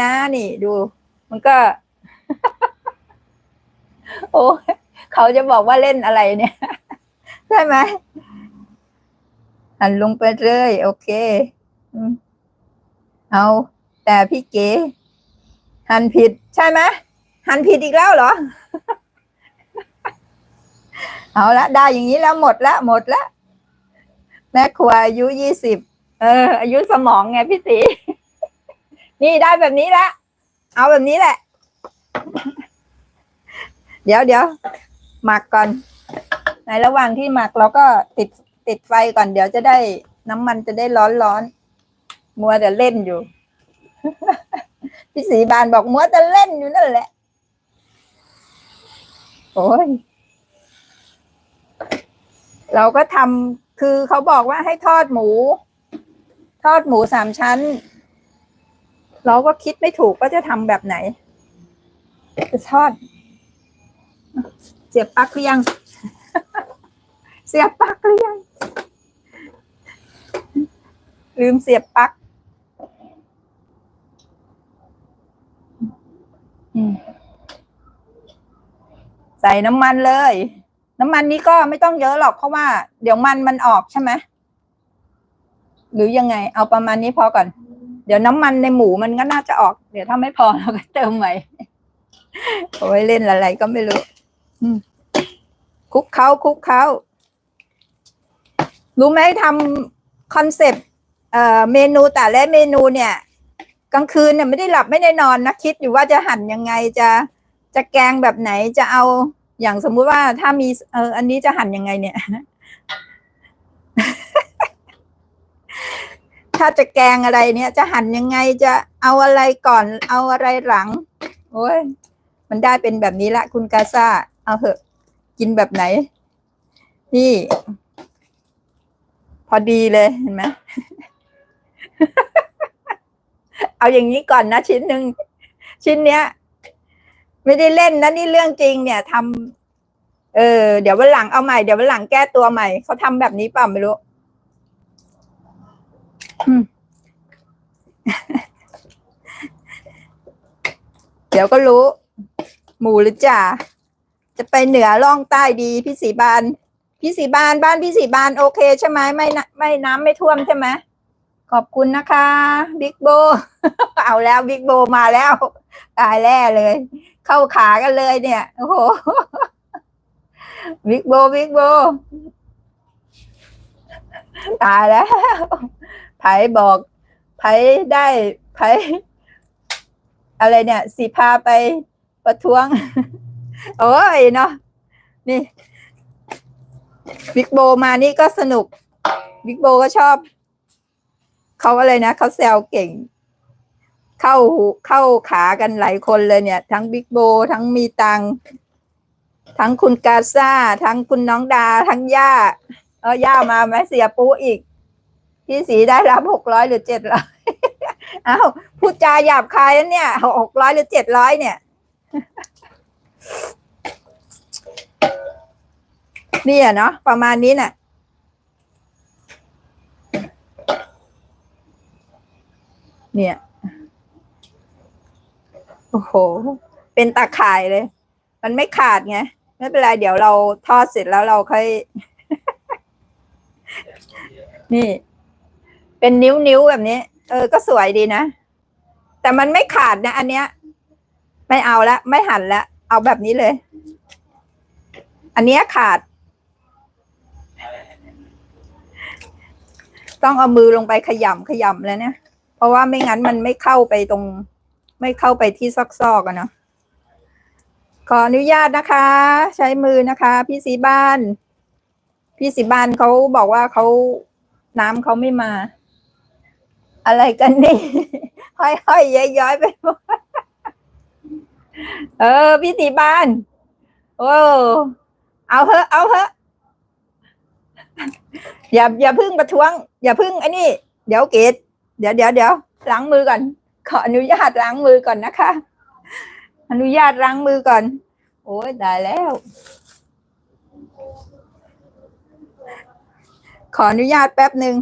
นะนี่ดู มันก็ โอ้เขาจะบอกว่าเล่นอะไรเนี่ย ใช่ไหมหันลงไปเลยโอเคเอาแต่พี่เก๋หันผิด ใช่ไหมหันผิดอีกแล้วเหรอ เอาละได้อย่างนี้แล้วหมดละหมดละแม่ครัวอายุยี่สิบเออ อายุสมองไงพี่สี นี่ได้แบบนี้ละเอาแบบนี้แหละ เดี๋ยวเดี๋ยวหมักก่อน ในระหว่างที่หมักเราก็ติดติดไฟก่อน เดี๋ยวจะได้น้ำมันจะได้ร้อนร้อนมัวแต่เล่นอยู่ พี่สีบานบอกมัวแต่เล่นอยู่นั่นแหละ โอ้ยเราก็ทำคือเขาบอกว่าให้ทอดหมู ทอดหมูสามชั้น เราก็คิดไม่ถูกว่าจะทำแบบไหนจะทอด เสียบปลั๊กหรือยัง เสียบปลั๊กหรือยัง ลืมเสียบปลั๊กใส่น้ำมันเลย น้ำมันนี้ก็ไม่ต้องเยอะหรอกเพราะว่า เดี๋ยวมันมันออกใช่ไหมหรือยังไง เอาประมาณนี้พอก่อน ดี๋ยวน้ำมันในหมูมันก็น่าจะออก เดี๋ยวถ้าไม่พอเราก็เติมใหม่โอ้ยเล่นอะไรก็ไม่รู้คุกเขาคุกเขารู้ไหมทำคอนเซปต์เมนูแต่ละเมนูเนี่ย กลางคืนเนี่ยไม่ได้หลับไม่ได้นอนนะคิดอยู่ว่าจะหั่นยังไงจะจะแกงแบบไหนจะเอาอย่างสมมุติว่าถ้ามีเอออันนี้จะหั่นยังไงเนี่ย ถ้าจะแกงอะไรเนี่ย จะหั่นยังไงจะเอาอะไรก่อนเอาอะไรหลัง โอ้ยมันได้เป็นแบบนี้ละคุณกาซาเอาเหอะ กินแบบไหน นี่ พอดีเลยเห็นไหมเอาอย่างนี้ก่อนนะชิ้นหนึ่งชิ้นเนี้ย ไม่ได้เล่นนะนี่เรื่องจริง เนี่ยทำเออ เดี๋ยววันหลังเอาใหม่ เดี๋ยววันหลังแก้ตัวใหม่ เขาทำแบบนี้เปล่าไม่รู้ เดี๋ยวก็รู้ หมูหรือจ่าจะไปเหนือล่องใต้ดี พี่สีบาน พี่สีบานบ้านพี่สีบานโอเคใช่ไหมไม่ไม่น้ำไม่ท่วมใช่ไหมขอบคุณนะคะบิ๊กโบ เอาแล้วบิ๊กโบมาแล้วตายแล้วเลย เข้าขากันเลยเนี่ย โอ้โหบิ๊กโบบิ๊กโบ ตายแล้ว ไผบอกไผได้ไผอะไรเนี่ยสีพาไปประท้วง โอ้ยเนาะนี่บิ๊กโบมานี่ก็สนุกบิ๊กโบก็ชอบ เขาอะไรนะเขาแซวเก่ง เข้าหูเข้าขากันหลายคนเลยเนี่ย ทั้งบิ๊กโบ ทั้งมีตัง ทั้งคุณกาซาทั้งคุณน้องดา ทั้งย่า เออย่ามาไหมเสียปูอีก พี่สีได้รับหกร้อยหรือเจ็ดร้อยอ้าวพูดจาหยาบคายแล้วเนี่ยหกร้อยหรือเจ็ดร้อยเนี่ย นี่อะเนาะประมาณนี้น่ะเนี่ย โอ้โห เป็นตาข่ายเลย มันไม่ขาดไง ไม่เป็นไร เดี๋ยวเราทอดเสร็จแล้วเราค่อย นี่ เป็นนิ้วนิ้วๆแบบนี้ เออ ก็สวยดีนะ แต่มันไม่ขาดนะ อันเนี้ย ไม่เอาละไม่หั่นละเอาแบบนี้เลย อันเนี้ยขาด ต้องเอามือลงไปขยำขยำแล้วเนี่ย เพราะว่าไม่งั้นมันไม่เข้าไปตรง ไม่เข้าไปที่ซอกๆอะเนาะขออนุญาตนะคะ ใช้มือนะคะ พี่สีบ้าน พี่สีบ้านเขาบอกว่าเขาน้ำเขาไม่มา อะไรกันนี่ห้อยห้อยย้อยย้อยๆไปหมดเออพี่สีบ้านโอ้เอาเถอะเอาเถอะอย่าอย่าพึ่งประท้วง อย่าพึ่งไอ้นี่ เดี๋ยวเกดเดี๋ยวเดี๋ยวเดี๋ยวล้างมือก่อน ขออนุญาตล้างมือก่อนนะคะ อนุญาตล้างมือก่อน โอ้ยได้แล้ว ขออนุญาตแป๊บหนึ่ง